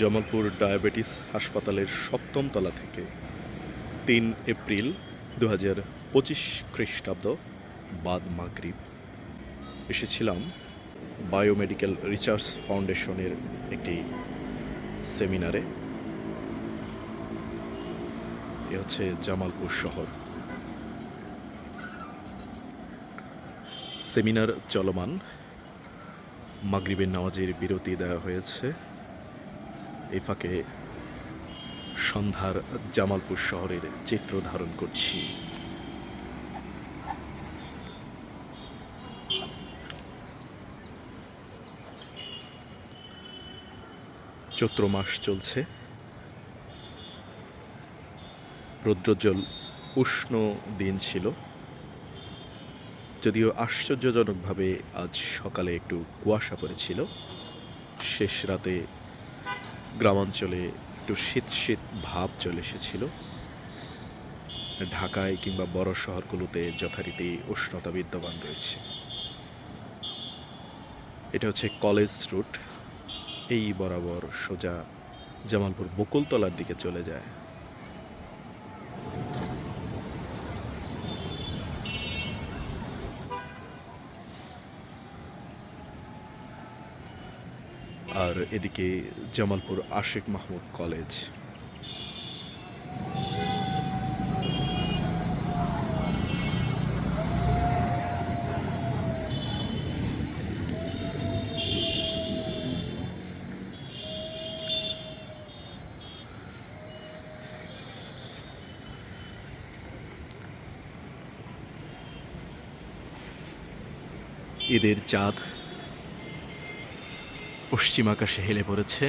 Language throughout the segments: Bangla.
জামালপুর ডায়াবেটিস হাসপাতালের সপ্তম তলা থেকে তিন এপ্রিল দু হাজার পঁচিশ খ্রিস্টাব্দ বাদ মাগরিব। এসেছিলাম বায়োমেডিক্যাল রিসার্চ ফাউন্ডেশনের একটি সেমিনারে। এ হচ্ছে জামালপুর শহর। সেমিনার চলমান। মাগরিবের নামাজের বিরতি দেওয়া হয়েছে। এই ফাঁকে সন্ধ্যার জামালপুর শহরের চিত্র ধারণ করছি। চৈত্র মাস চলছে। রৌদ্রোজ্জ্বল উষ্ণ দিন ছিল। যদিও আশ্চর্যজনকভাবে আজ সকালে একটু কুয়াশা পড়েছিল। শেষ রাতে গ্রামাঞ্চলে একটু শীত শীত ভাব চলে এসেছিল। ঢাকায় কিংবা বড় শহরগুলোতে যথারীতি উষ্ণতা বিদ্যমান রয়েছে। এটা হচ্ছে কলেজ রুট। এই বরাবর সোজা জামালপুর বকুলতলার দিকে চলে যায়। আর এদিকে জামালপুর আশিক মাহমুদ কলেজ। ঈদের চাঁদ পশ্চিম আকাশে হেলে পড়েছে।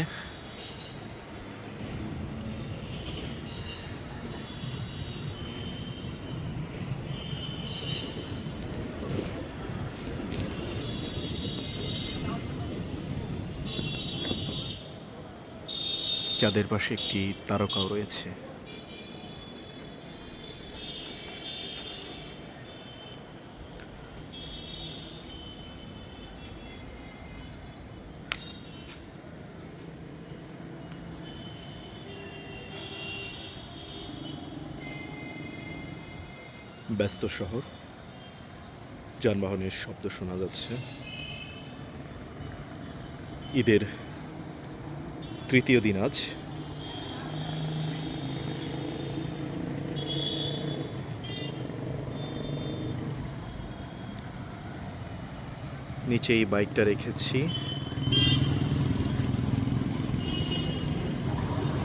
চাঁদের পাশে একটি তারকাও রয়েছে। ব্যস্ত শহর। যানবাহনের শব্দ শোনা যাচ্ছে। ঈদের তৃতীয় দিন আজ। নিচে এই বাইকটা রেখেছি।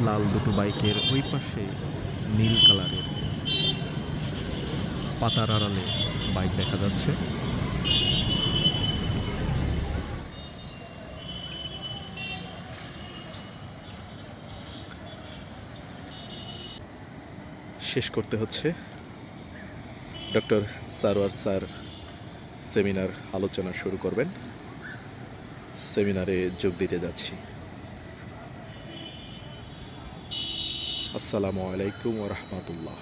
লাল দুটো বাইকের ওই পাশে নীল কালারের। পাতার আড়ালে বাইক দেখা যাচ্ছে। শেষ করতে হচ্ছে ডক্টর সারোয়ার স্যার সেমিনার আলোচনা শুরু করবেন। সেমিনারে যোগ দিতে যাচ্ছি। আসসালামু আলাইকুম ওরহমতুল্লাহ